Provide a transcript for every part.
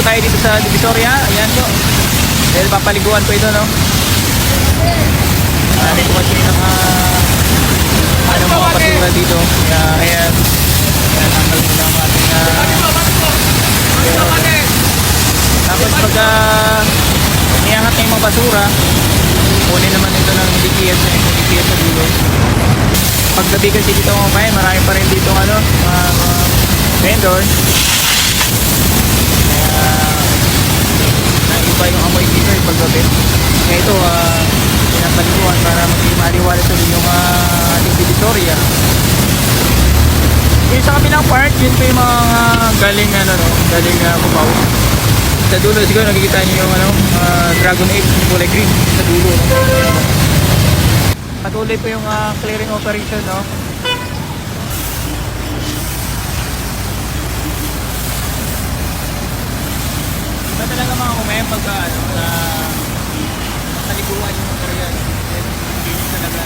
po tayo dito sa Divisoria. Ayan po. Dahil papaliguan po ito, no? Marami po kasi ng uh, ano, mga basura dito. Kaya, ayan. Kaya tanggal po lang ang ating uh, tapos pagka niyahat na yung mga basura, kunin naman ito ng DPS na yung DPS sa dulo. Paggabi kasi dito mga kabayan, marami pa rin dito ano, mga, mga vendor. Kaya naiba yung amoy dito yung paggabi. Kaya ito, uh, pinapaliguan para maging maliwalas ulit yung uh, ating divisoria. Yung sa kabilang part, yun po yung mga galing ano no, galing uh, Cubao. Sa dulo siguro nakikita niyo yung ano, uh, Dragon Age yung kulay green sa dulo. No? Patuloy po yung uh, clearing operation, no? Iba kumain pagka ano, na nakaliguan yung area. Hindi talaga.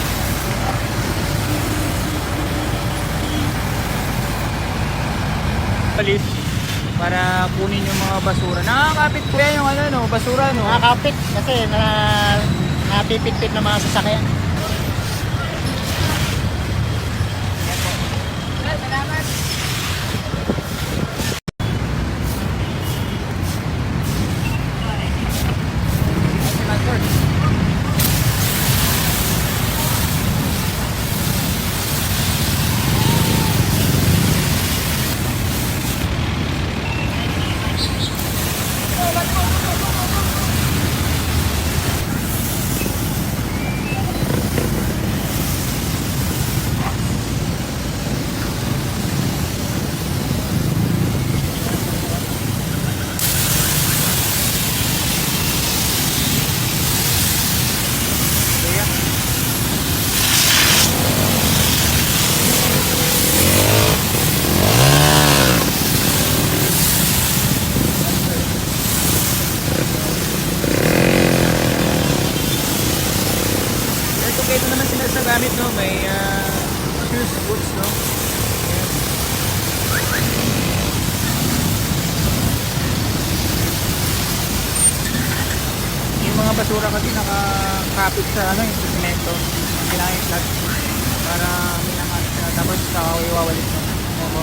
Palis para kunin yung mga basura. Nakakapit yan yung ano, no, basura, no? Nakakapit kasi na napipit-pit ng mga sasakyan. Kayo naman sila sa gamit, no? May ah, shoes, boots, no? Ayan. Yung mga basura kasi nakakapit sa ano yung semento. Ang kailangan yung flat para minakas na tapos kakawiwawalit mo. Opo.